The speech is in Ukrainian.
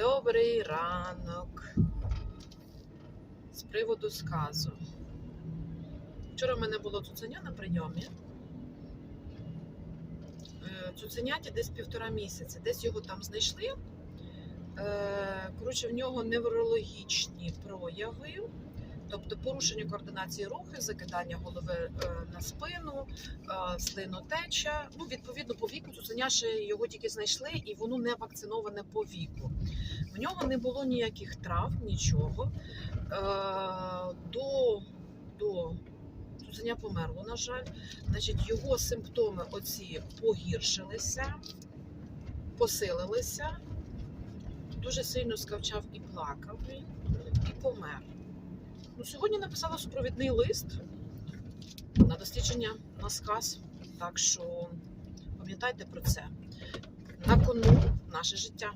Добрий ранок. З приводу сказу. Вчора в мене було цуценя на прийомі. Е, Цуценяті десь півтора місяця. Десь його там знайшли. Е, Коротше, в нього неврологічні прояви, тобто порушення координації рухів, закидання голови е, на спину, е, слинотеча. Ну, відповідно, по віку цуценя ще його тільки знайшли, і воно не вакциноване по віку. В нього не було ніяких травм, нічого. Е, До, до цуценя померло, на жаль. Значить, його симптоми оці погіршилися, посилилися. Дуже сильно скавчав і плакав і помер. Ну, сьогодні написала супровідний лист на дослідження на сказ. Так що пам'ятайте про це. На кону наше життя.